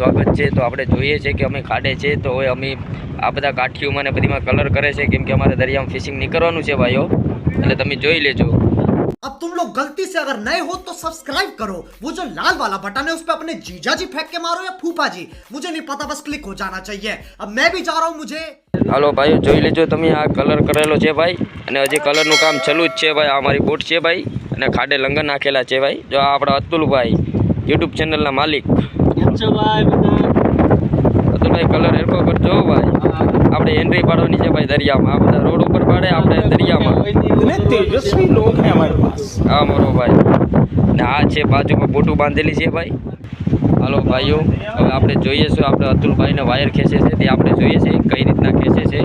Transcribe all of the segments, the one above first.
સ્વાગત છે તો આપણે જોઈએ છે કે અમે ખાડે છે તો હવે અમે આ બધા કાઠીઓમાં ને બધીમાં કલર કરે છે કેમ કે અમારે દરિયામાં ફિશિંગ નીકળવાનું છે ભાઈઓ એટલે તમે જોઈ લેજો अब तुम लोग गलती से अगर नए हो तो सब्सक्राइब करो वो जो लाल वाला बटन है उस पर अपने जीजा जी फेंक के मारो या फूफा जी मुझे नहीं पता बस क्लिक हो जाना चाहिए अब मैं भी जा रहा हूँ मुझे હાલો ભાઈઓ જોઈ લેજો તમે આ કલર કરેલો છે ભાઈ અને હજી કલરનું કામ ચાલુ જ છે ભાઈ આ અમારી બોટ છે ભાઈ અને ખાડે લંગર નાખેલા છે ભાઈ જો આ આપણા અતુલભાઈ યુટ્યુબ ચેનલના માલિક અતુલભાઈ કલર હેરકો કરજો ભાઈ. આપણે એન્ટ્રી પાડવાની છે ભાઈ દરિયામાં. આ રોડ ઉપર પાડે આપણે દરિયામાં. હા મારો ભાઈ. ને આ છે બાજુમાં બોટું બાંધેલી છે ભાઈ. હાલો ભાઈઓ હવે આપણે જોઈએ છીએ આપણે અતુલભાઈને વાયર ખેંચે છે તે આપણે જોઈએ છીએ કઈ રીતના ખેંચે છે.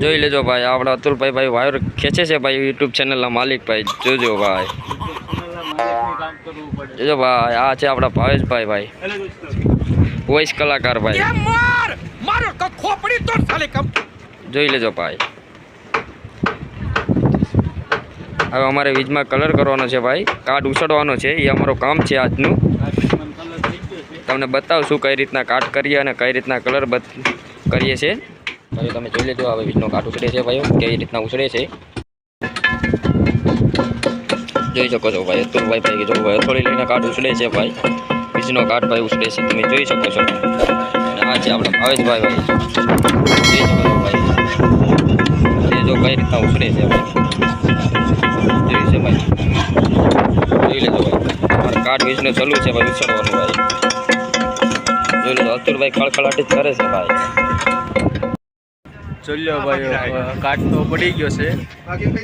જોઈ લેજો ભાઈ આપણે અતુલભાઈ ભાઈ વાયર ખેંચે છે ભાઈ યુટ્યુબ ચેનલના માલિક ભાઈ જોજો ભાઈ. જોજો ભાઈ આ છે આપણા ભાવેશભાઈ ભાઈ. વોઇસ કલાકાર ભાઈ. જોઈ લેજો ભાઈ. હવે અમારે વીજમાં કલર કરવાનો છે ભાઈ. કાર્ડ ઉછળવાનો છે. એ અમારું કામ છે આજનું. તમને બતાવશું કઈ રીતના કાટ કરીએ અને કઈ રીતના કલર કરીએ છીએ ભાઈ તમે જોઈ લેજો હવે વીજનો કાટ ઉછળે છે ભાઈઓ કેવી રીતના ઉછળે છે. જોઈ શકો છો ભાઈ. અતુલભાઈ ભાઈ જો ભાઈ અથોડી કાટ ઉછળે છે ભાઈ. બીજનો કાર્ડ ભાઈ ઉછળે છે. તમે જોઈ શકો છો. અને આ છે આપણા ભાવેશભાઈ ભાઈ. જોઈ શકો છો ભાઈ. જો કઈ રીતના ઉછળે છે ભાઈ. જોઈ છે ભાઈ. જોઈ લેજો ભાઈ. કાટ વીજનો ચાલુ છે ભાઈ, ઉછળવાનું ભાઈ. જોઈ લેજો. અતુલભાઈ ખળખળાટી જ કરે છે ભાઈ. જોઈ લો ભાઈ કાટ તો પડી ગયો છે.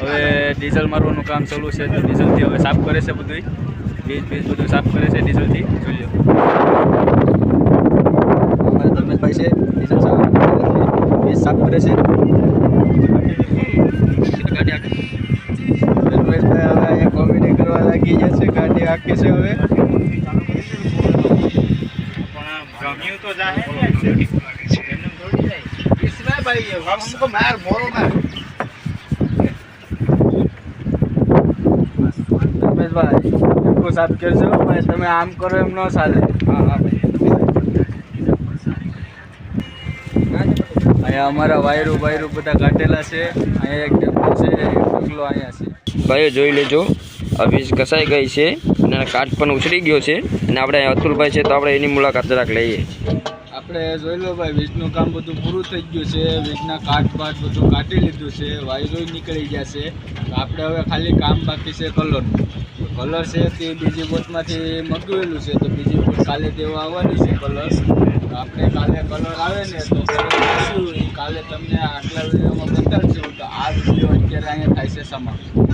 હવે ડીઝલ મારવાનું કામ ચાલુ છે તો ડીઝલથી હવે સાફ કરે છે બધું બીજ બીજ બધું સાફ કરે છે ડીઝલથી. જોઈ લો. અમારા ધર્મેશભાઈ છે ડીઝલ સાફ બીજ સાફ કરે છે. ધર્મેશભાઈ હવે અહીંયા કોમેડી કરવા લાગી ગયા છે ગાડી આખી છે હવે. ગમ્યું તો જાહે ને એમને થોડી જાય इसमें भाई हमको मार मोरो मार ધર્મેશભાઈ એટલું સાફ કરજો ભાઈ તમે આમ કરો એમ ન ચાલે હા હા ભાઈ અહીંયા અમારા વાયરો વાયરો બધા કાઢેલા છે અહીંયા એક ડગલો છે એક ડગલો અહીંયા છે ભાઈઓ જોઈ લેજો આ વીજ ઘસાઈ ગઈ છે અને એનો કાટ પણ ઉછળી ગયો છે અને આપણે અહીં અતુલભાઈ છે તો આપણે એની મુલાકાત જરાક લઈએ આપણે જોઈ લો ભાઈ, વીજનું કામ બધું પૂરું થઈ ગયું છે. વીજના કાટ બાટ બધું કાઢી લીધું છે. વાયરો નીકળી ગયા છે. આપણે હવે ખાલી કામ બાકી છે કલરનું. કલર છે તે બીજી બોટમાંથી મગાવેલું છે. તો બીજી બોટ કાલે દેવા આવવાની છે કલર. તો આપણે કાલે કલર આવે ને તો કાલે તમને આટલા વિડીયોમાં બતાડશું તો આ વીડિયો અત્યારે અહીંયા થાય છે સમાપ્ત.